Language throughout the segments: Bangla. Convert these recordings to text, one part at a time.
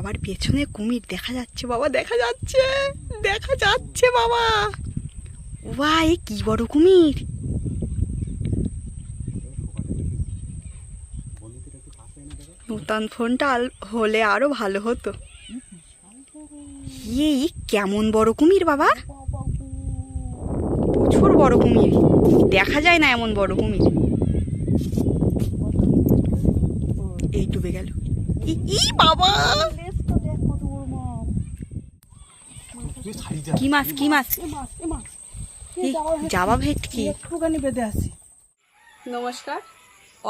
বাবার পেছনে কুমির দেখা যাচ্ছে বাবা, দেখা যাচ্ছে দেখা যাচ্ছে বাবা। ওয়া এ কি বড় কুমির? নূতন ফোনটা হলে আরও ভালো হতো। এই কেমন বড় কুমির বাবা? প্রচুর বড় কুমির। দেখা যায় না এমন বড় কুমির। এই ডুবে গেল। ই বাবা! কি মাছ কি মাছ? এই জাবা ভেটকি। একটুখানি বেঁধে আসি নমস্কার।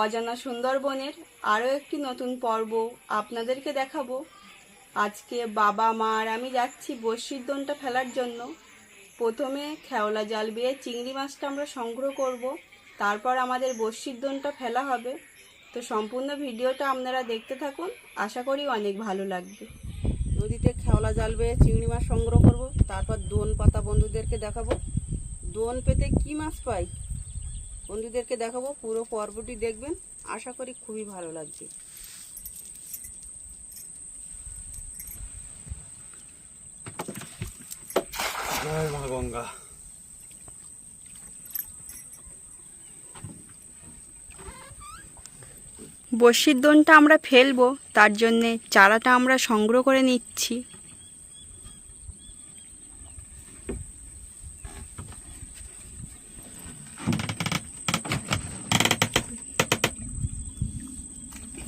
অজানা সুন্দরবনের আরও একটি নতুন পর্ব আপনাদেরকে দেখাবো। আজকে বাবা মা আর আমি যাচ্ছি বড়শির দোনটা ফেলার জন্য। প্রথমে খেওলা জাল বেয়ে চিংড়ি মাছটা আমরা সংগ্রহ করব। তারপর আমাদের বড়শির দোনটা ফেলা হবে। তো সম্পূর্ণ ভিডিওটা আপনারা দেখতে থাকুন। আশা করি অনেক ভালো লাগবে। নদীতে খেওলা জাল বেয়ে চিংড়ি মাছ সংগ্রহ করব, তারপর দোন পাতা বন্ধুদেরকে দেখাবো। দোন পেতে কি মাছ পাই? বন্ধুদেরকে দেখাবো, পুরো পর্বটি দেখবেন। আশা করি খুবই ভালো লাগবে। গঙ্গা। বড়শির দোনটা আমরা ফেলব তার জন্যে চারাটা আমরা সংগ্রহ করে নিচ্ছি।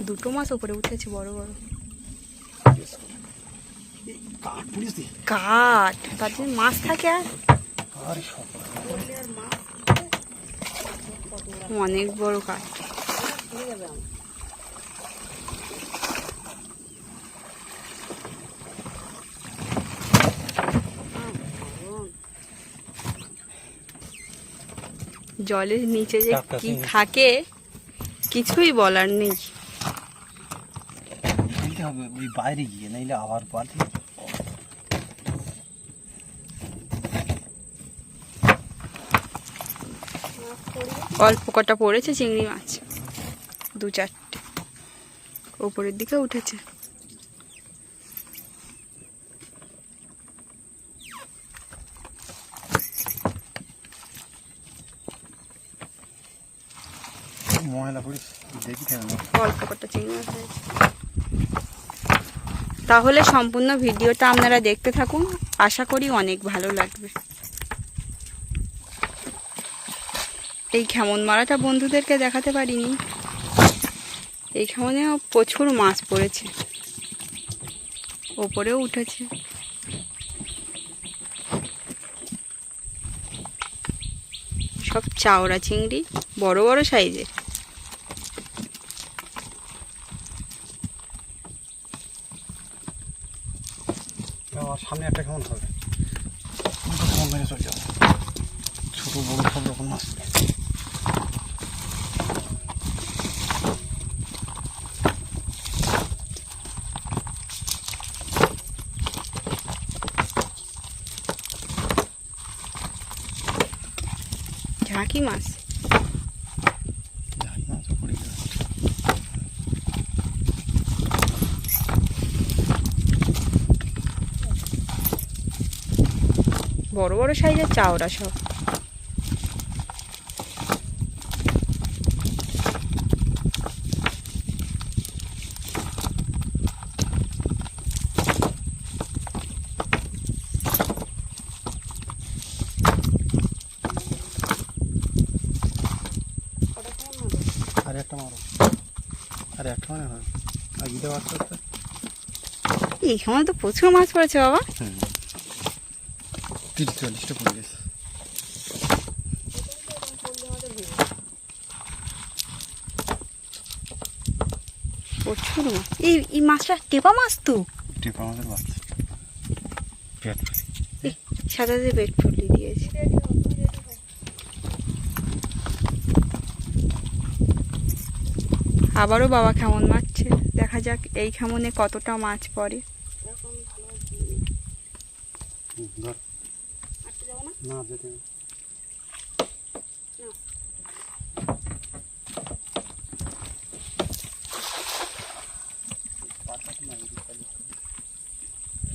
দুটো মাছ ওপরে উঠেছে বড় বড়। কাঠ তার জন্য মাছ থাকে আর। অনেক বড় কাঠ। জলের নিচে যে কি থাকে কিছুই বলার নেই। হবে ওই বাইরে গিয়ে নাইলে আবার পাল্টে অল্প কটা পড়েছে চিংড়ি মাছ। দু চারটে। ওপরের দিকে উঠেছে। তাহলে সম্পূর্ণ ভিডিওটা আপনারা দেখতে থাকুন। আশা করি অনেক ভালো লাগবে। এই খেমন মারাটা বন্ধুদেরকে দেখাতে পারিনি। এই খেমনেও প্রচুর মাছ পড়েছে। ওপরেও উঠেছে। সব চাওড়া চিংড়ি, বড় বড় সাইজের আমার সামনে একটা কেমন হবে দুটো কেমন মেরে চলে যাব ছোটো বড়ো সব রকম মাছ ঝাঁকি মাছ জানি না তো পড়ে গেছে বড় বড় সাইজের চাওড়া সব। আর একটা মারো। আর একটা মানে হয়। আর এইখানে তো প্রচুর মাছ পড়েছে বাবা। হুম তিরিশ চল্লিশটা পড়ে গেছে। প্রচুর এই এই মাছটা টেপা মাছ তো? টিপ পেট পেট ফুলি দিয়েছে। আবারও বাবা কেমন মারছে? দেখা যাক এই খেমনে কতটা মাছ পড়ে হুম, ধর না যেতে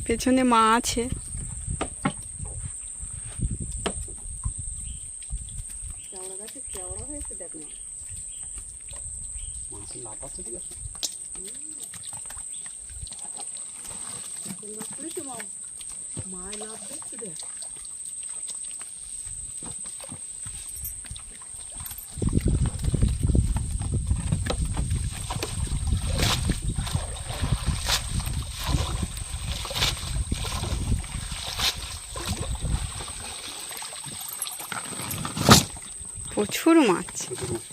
পেছনে মা আছে। কেওড়া গাছে কেওড়া হয়েছে দেখ না। মাছ আছে লাভ করেছে মা মায় লাভ দেখতে দেখ প্রচুর মাছ প্রচুর মাছ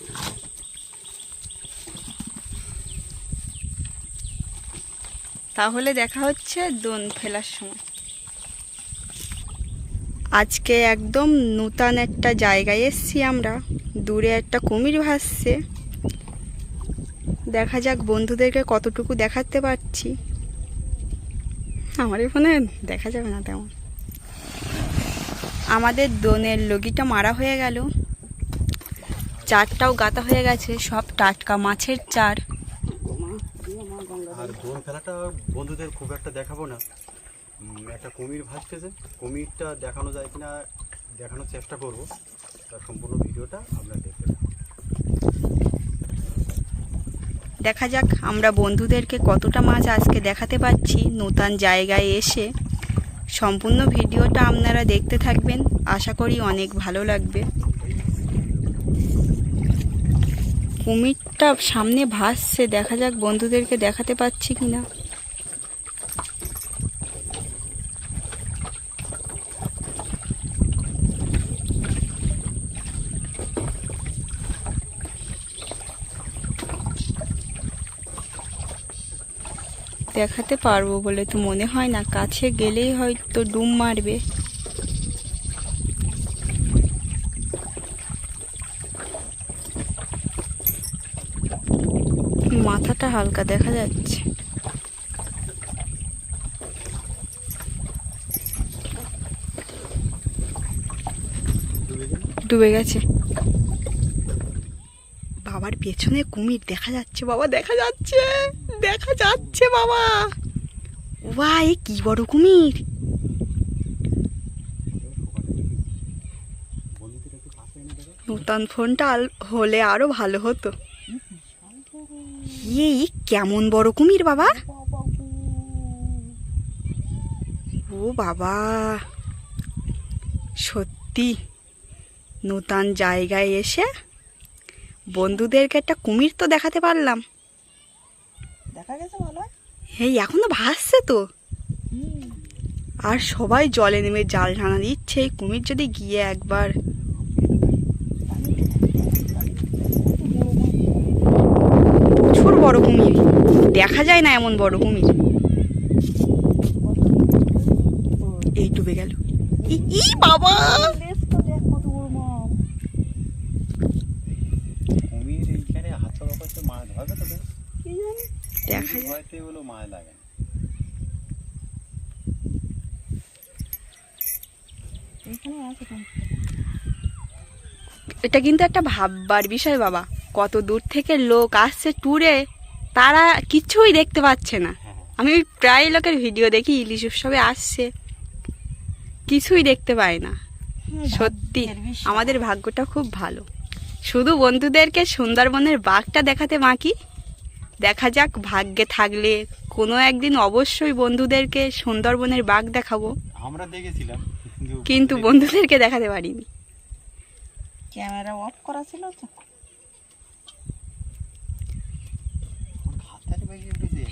তাহলে দেখা হচ্ছে দোন ফেলার সময়। আজকে একদম নূতন একটা জায়গায় এসছি আমরা। দূরে একটা কুমির ভাসছে। দেখা যাক বন্ধুদেরকে কতটুকু দেখাতে পারছি। আমার এই ফোনে দেখা যাবে না তেমন। আমাদের দোনের লগিটা মারা হয়ে গেল। চারটাও গাতা হয়ে গেছে, সব টাটকা মাছের চার মা দিয়ে মা গঙ্গা আর দোন খেলাটা বন্ধুদের খুব একটা দেখাবো না। একটা কুমির ভাসতেছে। কুমিরটা দেখানো যায় কিনা দেখানোর চেষ্টা করব। তার সম্পূর্ণ ভিডিওটা আপনারা দেখতে দেখা যাক আমরা বন্ধুদেরকে কতটা মাছ আজকে দেখাতে পারছি নতুন জায়গায় এসে সম্পূর্ণ ভিডিওটা আপনারা দেখতে থাকবেন। আশা করি অনেক ভালো লাগবে। কুমিরটা সামনে ভাসছে, দেখা যাক বন্ধুদেরকে দেখাতে পাচ্ছি কিনা। দেখাতে পারব বলে তো মনে হয় না, কাছে গেলেই হয়তো ডুম মারবে। হালকা দেখা যাচ্ছে। ডুবে গেছে। বাবার পেছনে কুমির দেখা যাচ্ছে বাবা, দেখা যাচ্ছে দেখা যাচ্ছে বাবা। ওয়া এ কি বড় কুমির। নতুন ফোনটা হলে আরও ভালো হতো। এই কেমন বড় কুমির বাবা? ও বাবা সত্যি নূতন জায়গায় এসে বন্ধুদেরকে একটা কুমির তো দেখাতে পারলাম। দেখা গেছে ভালো। এই এখনও ভাসছে তো। আর সবাই জলে নেমে জাল টানা দিচ্ছে। এই কুমির যদি গিয়ে একবার প্রচুর বড় কুমির দেখা যায় না এমন বড় কুমির এই ডুবে গেল। ই- বাবা! দেখা যায়। এটা কিন্তু একটা ভাববার বিষয় বাবা। কত দূর থেকে লোক আসছে ট্যুরে তারা কিছুই দেখতে পাচ্ছে না। আমি প্রায় লোকের ভিডিও দেখি ইলিশ উৎসবে আসছে। কিছুই দেখতে পায় না। সত্যি আমাদের ভাগ্যটা খুব ভালো। শুধু বন্ধুদেরকে সুন্দরবনের বাঘটা দেখাতে বাকি? দেখা যাক ভাগ্যে থাকলে কোনো একদিন অবশ্যই বন্ধুদেরকে সুন্দরবনের বাঘ দেখাবো। আমরা দেখেছিলাম কিন্তু বন্ধুদেরকে দেখাতে পারিনি। ক্যামেরা অফ করা ছিল তো?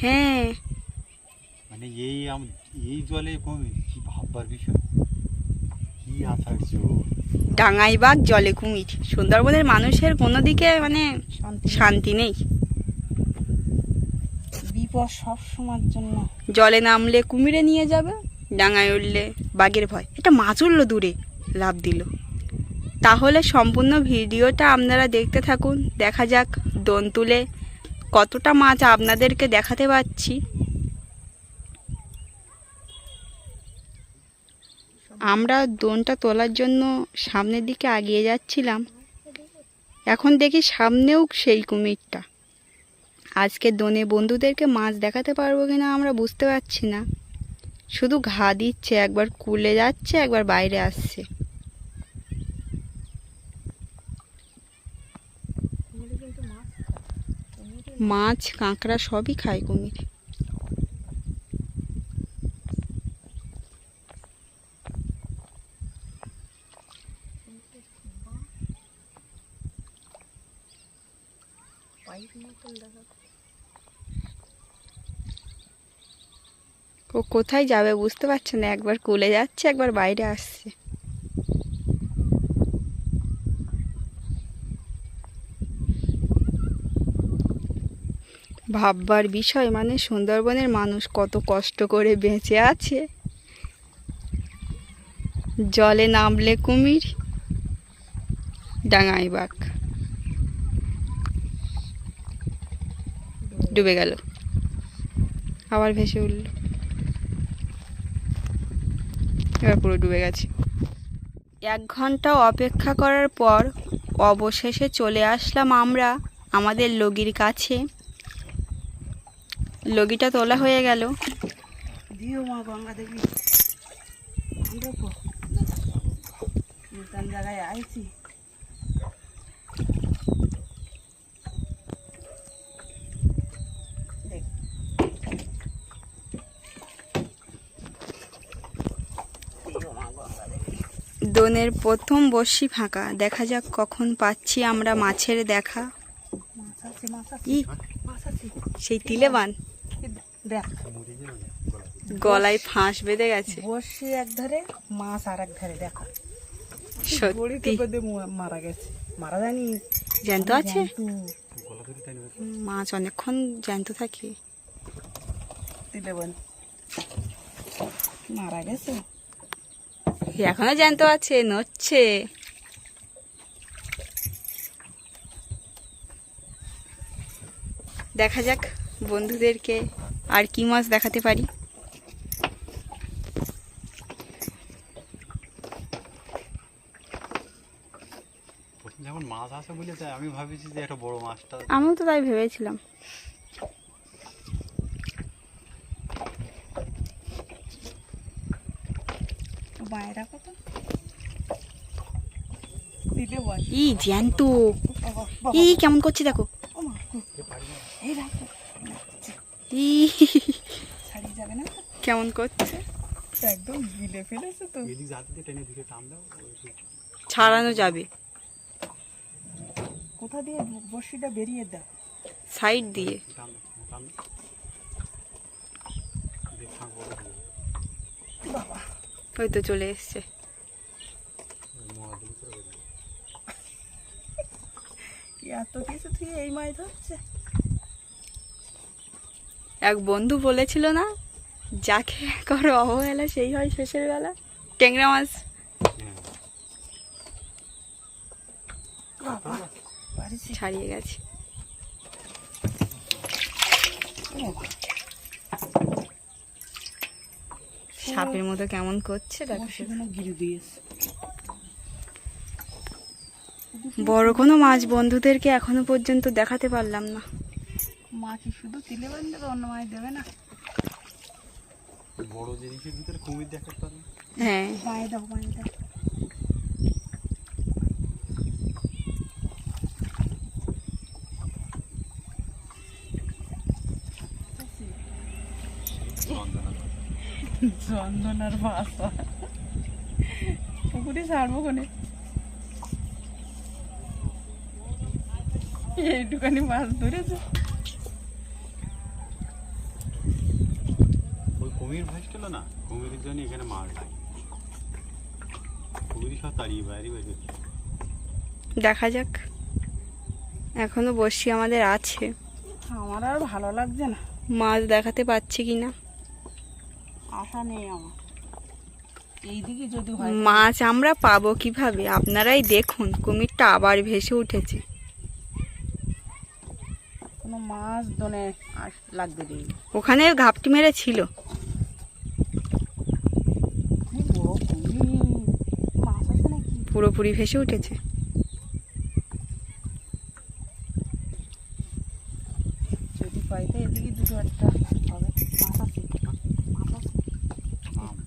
হ্যাঁ। মানে এই এই জলে কুমির কি ভাববার বিষয়? কি আশ্চর্য ডাঙাই বাঘ জলে কুমির। সুন্দরবনের মানুষের কোনো দিকে মানে শান্তি শান্তি নেই। বিপদ সব সময়ের জন্য। জলে নামলে কুমিরে নিয়ে যাবে ডাঙায় উঠলে বাঘের ভয়। এটা মাছ উঠল দূরে লাভ দিল। তাহলে সম্পূর্ণ ভিডিওটা আপনারা দেখতে থাকুন। দেখা যাক দোন তুলে কতটা মাছ আপনাদেরকে দেখাতে পারছি আমরা দোনটা তোলার জন্য সামনের দিকে এগিয়ে যাচ্ছিলাম। এখন দেখি সামনেও সেই কুমিরটা। আজকে দোনে বন্ধুদেরকে মাছ দেখাতে পারব কিনা আমরা বুঝতে পারছি না। শুধু ঘা দিচ্ছে, একবার কুলে যাচ্ছে, একবার বাইরে আসছে। মাছ, কাঁকড়া সবই খায় কুমির। ও কোথায় যাবে বুঝতে পারছে না। একবার কুলে যাচ্ছে, একবার বাইরে আসছে। ভাববার বিষয় মানে সুন্দরবনের মানুষ কত কষ্ট করে বেঁচে আছে। জলে নামলে কুমির, ডাঙায় বাঘ। ডুবে গেল। আবার ভেসে উঠল। এবার পুরো ডুবে গেছে। এক ঘণ্টা অপেক্ষা করার পর অবশেষে চলে আসলাম আমরা আমাদের লগির কাছে। লগিটা তোলা হয়ে গেল। দিও মা গঙ্গা দেবী। নতুন জায়গায় আইছি। দোনের প্রথম বর্ষি ফাঁকা। দেখা যাক কখন পাচ্ছি আমরা মাছের দেখা। সেই তিলে বান এ দেখ গলায়। ফাঁস বেঁধে গেছে। বসে এক ধারে মাছ আর এক ধারে দেখা। সত্যি। মারা গেছে। মারা জ্যান্ত আছে? মাছ অনেকক্ষণ জ্যান্ত থাকে। মারা গেছে। এখনও জ্যান্ত আছে নড়ছে। দেখা যাক বন্ধুদেরকে আর কি মাছ দেখাতে পারি? যখন মাছ আসে বলে তাই আমি ভাবেছি যে একটা বড় মাছটা। আমিও তো তাই ভেবেছিলাম। কত? ই জ্যান্ত। ই কেমন করছে দেখো। ও মা, গো। এই রাখো? কেমন করছে? একদম গিলে ফেলেছে তো। ছাড়ানো যাবে। কোথা দিয়ে বড়শিটা বেরিয়ে দাও? সাইড দিয়ে। ওই তো চলে এসছে। এত কিছু তুই এই মাছ ধরছে? এক বন্ধু বলেছিল না যাকে করো অবহেলা সেই হয় শেষের বেলা। ট্যাংরা মাছ। ছাড়িয়ে গেছে। সাপের মতো কেমন করছে দেখো সে। গিরে দিয়েছে। বড় কোনো মাছ বন্ধুদেরকে এখনও পর্যন্ত দেখাতে পারলাম না। মা কি শুধু তিলে বান্ধে অন্য মাছ দেবে না। বড় জিনিসের ভিতরে কুমির দেখাতে পারবে হ্যাঁ। দাও চন্দনার বাসা। পুকুরে ছাড়বো কোনে? এইটুখানি মাছ ধরেছে ওই কুমির ভাসছিল না? কুমিরের জন্য এখানে মাছ নাই। কুমির সব তাড়িয়ে বাইরে বাইরে দেখা যাক। এখনও বসি আমাদের আছে। আমার আর ভালো লাগছে না। মাছ দেখাতে পাচ্ছি কি না? আশা নেই আমার। এইদিকে যদি মাছ আমরা পাবো কীভাবে? আপনারাই দেখুন কুমিরটা আবার ভেসে উঠেছে। কোনো মাছ দনে লাগবে ওখানে ঘাপটি মেরে ছিল কি বড় কুমির মাছ আছে নাকি পুরোপুরি ভেসে উঠেছে।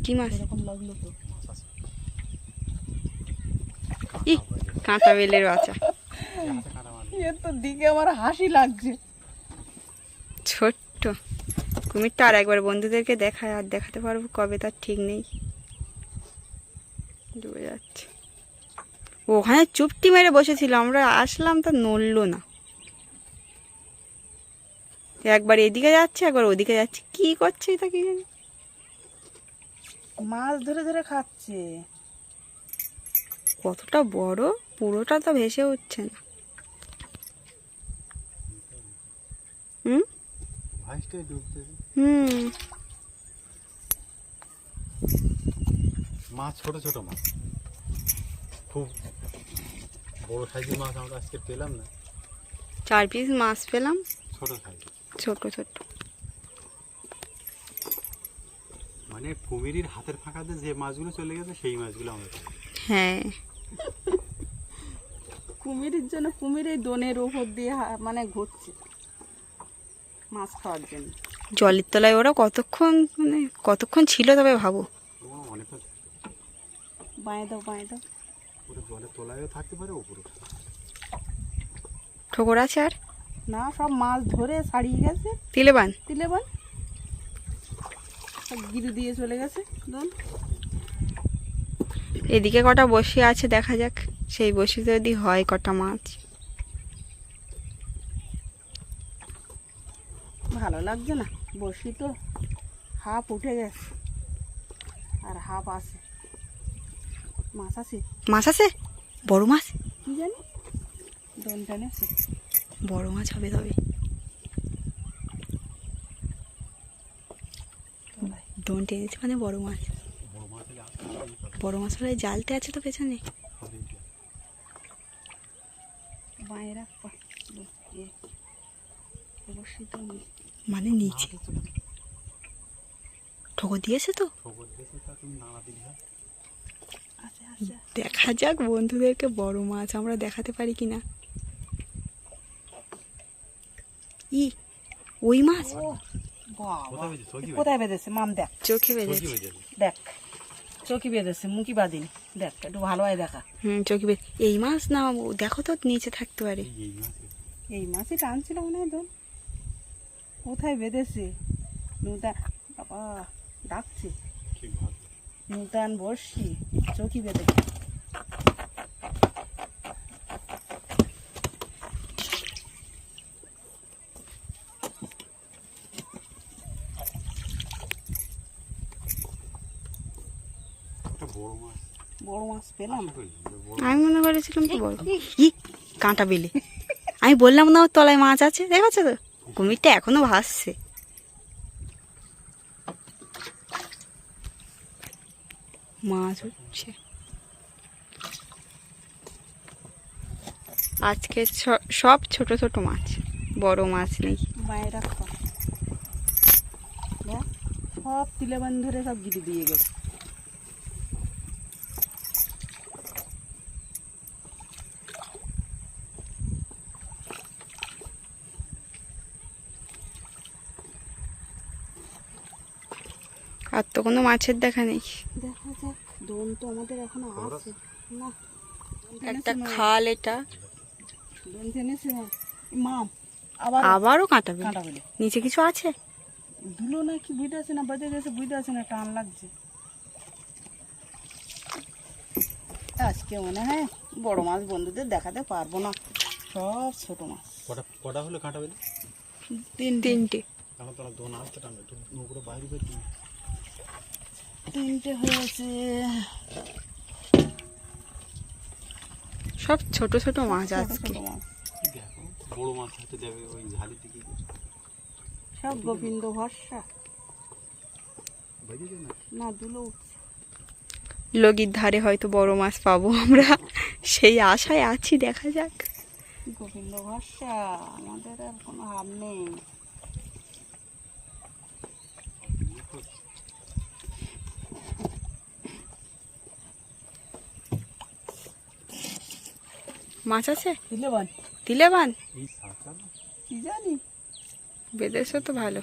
কি মাছ? কাঁটা বেলের বাচ্চা। কাঁটা তো দিকে আমার হাসি লাগছে। ছোট্ট। কুমিরটা আর একবার বন্ধুদেরকে দেখায় আর দেখাতে পারব কবে তার ঠিক নেই। ডুবে যাচ্ছে। ওখানে চুপটি মেরে বসেছিল আমরা আসলাম তা নড়লো না। একবার এদিকে যাচ্ছে একবার ওদিকে যাচ্ছে কি করছে এটা কি জানি? মাছ ধরে ধরে খাচ্ছে। কতটা বড় পুরোটা তো ভেসে উঠছে না। হুম? হুম। মাছ ছোট ছোট মাছ। খুব বড় সাইজের মাছ আমরা আজকে পেলাম না। চার পিস মাছ পেলাম। ছোট সাইজ ছোট ছোট। মানে কুমিরির হাতের ফাঁকাতে যে মাছগুলো চলে গেছে সেই মাছগুলো আমরা হ্যাঁ। কুমিরের জন্য কুমির এই দনের উপর দিয়ে মানে ঘুরছে। মাছ খাওয়ার জন্য। জলের তলায় ওরা কতক্ষণ মানে কতক্ষণ ছিল তবে ভাবো। ও অনেক বাঁয়ে দাও বাঁয়ে দাও। পুরো জলে তোলায়ও থাকতে পারে উপরে ঠোকর আছে আর? না সব মাছ ধরে ছাড়িয়ে গেছে। তিলেবান সব গিরু দিয়ে চলে গেছে এদিকে কটা বসে আছে দেখা যাক। সেই বসে যদি হয় কটা মাছ। ভালো লাগছে না। বসি তো হাফ উঠে গেছে। আর হাফ আছে মাছ আছে। মাছ আছে? বড় মাছ? কি জানি? দোন টানেছে বড় মাছ হবে তবে। ডোন টেনেছে মানে বড় মাছ। বড় মাছ হলে জালতে আছে তো পেছনে। মানে নিচে ঠোকর দিয়েছে তো খবর দিয়েছে তা তুমি নাড়া দিলে। আছে আছে দেখা যাক বন্ধুদেরকে বড় মাছ আমরা দেখাতে পারি কিনা। ই ওই মাছ? কোথায় বেঁধেছে? মাম দেখ। চোখে বেঁধেছে। দেখ চকি বেঁধেছে মুখি বাঁধিনি। দেখ একটু ভালো হয় দেখা। হুম চোখে বেঁধে এই মাছ না দেখো তো নিচে থাকতে পারে। এই- এই মাছই টানছিল মনে হয় দোন কোথায় বেঁধেছে? নূতন বাবা ডাকছে। নূতন বর্ষি চকি বেঁধে। বড় মাছ। পেলাম আমি মনে করেছিলাম তো বড়। ই কাঁটা বেলে। আমি বললাম না ওর তলায় মাছ আছে? দেখেছ তো? কুমিরটা এখনও ভাসছে। মাছ হচ্ছে। আজকে সব ছোট ছোট মাছ বড় মাছ নেই। বাইরে সব তিলে বান ধরে সব গিরি দিয়ে গেছে। আর তো কোনো মাছের দেখা নেই। দেখা যাক দোন তো আমাদের এখনও আছে। না একটা খাল এটা। দোন টেনেছে মাম আবার আবারও কাঁটা বেলে নিচে কিছু আছে? ধুলো না কি বুঝতে আছে না বাজে গেছে বুঝতে আছে না টান লাগছে। আজকে মনে হয় বড় মাছ বন্ধুদের দেখাতে পারব না। সব ছোট মাছ। কটা কটা হলো কাঁটা তিন তিনটে। তোরা দোন আসতে টানবে নৌকো বাইরে। তিনটে হয়েছে। সব ছোট ছোট মাছ আজকে। বড় মাছ যাবে ওই সব গোবিন্দ ভরসা। না? না দুলো উঠছে। লগির ধারে হয়তো বড় মাছ পাবো আমরা। সেই আশায় আছি দেখা যাক। গোবিন্দ ভরসা আমাদের আর কোনো হার নেই। মাছ আছে? দিলে বল বান এই সাঁচা না? কি জানি? বেঁধেছো তো ভালো।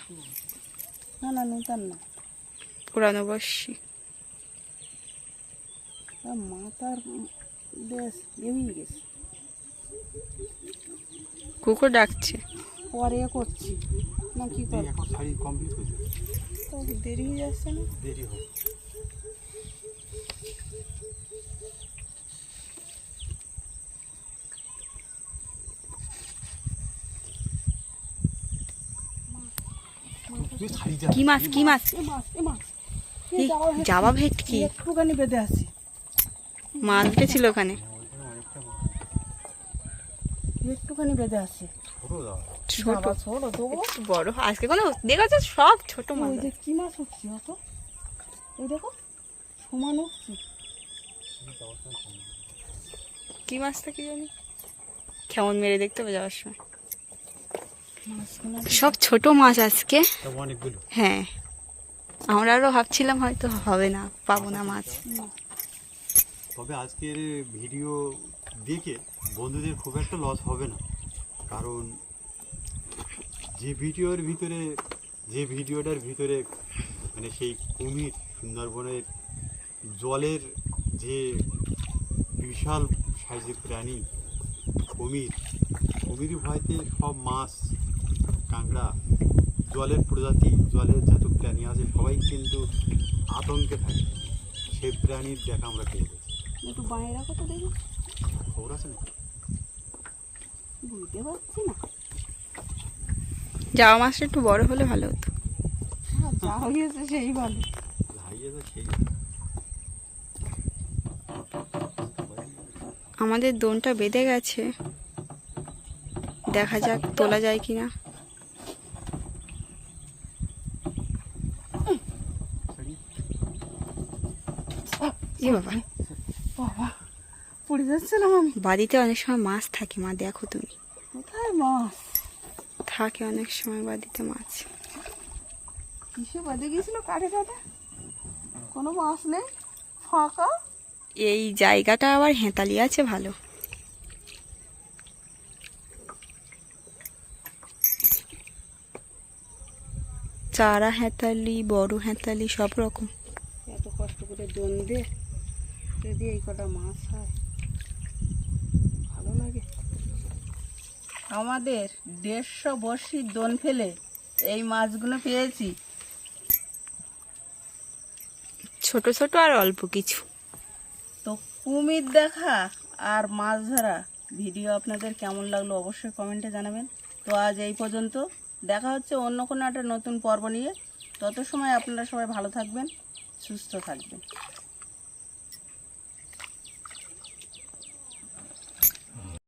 না না নূতন না। পুরানো আর মাথার বেশ গেছে। কুকুর ডাকছে। পরে করছি। না কি করব তো দেরি হয়ে যাচ্ছে না? দেরি হোক কি মাছ কি মাছ? যাওয়া ভেটকি। একটুখানি বেঁধে আছে মাছ উঠেছিল ওখানে। একটুখানি বেঁধে আছে ছোট ছোট। বাবা ছোট দেবো একটু বড়। আজকে কোনো দেখেছ? সব ছোট মাছ। ওই কি মাছ উঠছে অত? এই দেখো সমান উঠছে। কি মাছটা কি জানি? কেমন মেরে দেখতে হবে যাওয়ার সময়। সব ছোট মাছ আজকে। হ্যাঁ। আমরা আরও ভাবছিলাম হয়তো হবে না পাবো না মাছ। তবে আজকের ভিডিও দেখে বন্ধুদের খুব একটা লস হবে না। কারণ যে ভিডিওর ভিতরে যে ভিডিওটার ভিতরে মানে সেই কুমির সুন্দরবনের জলের যে বিশাল সাইজের প্রাণী কুমির কুমির ভয়তে সব মাছ কাঁকড়া জলের প্রজাতি জলের যত প্রাণী আছে সবাই কিন্তু আতঙ্কে থাকে। সেই প্রাণীর দেখা আমরা পেয়ে গেছি। একটু বাইরে রাখো তো দেখি। খবর আছে না বুঝতে পারছি না। যাওয়া মাছটা একটু বড় হলে ভালো হতো। সেই ভালো সেই। আমাদের দোনটা বেঁধে গেছে। দেখা যাক তোলা যায় কিনা। এ বাবা। বাবা পড়ে যাচ্ছিলাম আমি। বাড়িতে অনেক সময় মাছ থাকে মা দেখো তুমি। কোথায় মাছ? থাকে অনেক সময় বাড়িতে মাছ। কিসে বাদে কাঠে কাঠে? কোনো মাছ নেই? ফাঁকা? এই জায়গাটা আবার হেঁতালি আছে ভালো। চারা হেঁতালি বড় হেঁতালি সব রকম। এত কষ্ট করে দোন দিয়ে যদি এই কটা মাছ হয় ভালো লাগে। আমাদের দেড়শো বড়শির দোন ফেলে এই মাছগুলো পেয়েছি। ছোট ছোট আর অল্প কিছু। তো কুমির দেখা আর মাছ ধরা ভিডিও আপনাদের কেমন লাগল অবশ্যই কমেন্টে জানাবেন। তো আজ এই পর্যন্ত। দেখা হচ্ছে অন্য কোনো একটা নতুন পর্ব নিয়ে। তত সময় আপনারা সবাই ভালো থাকবেন, সুস্থ থাকবেন।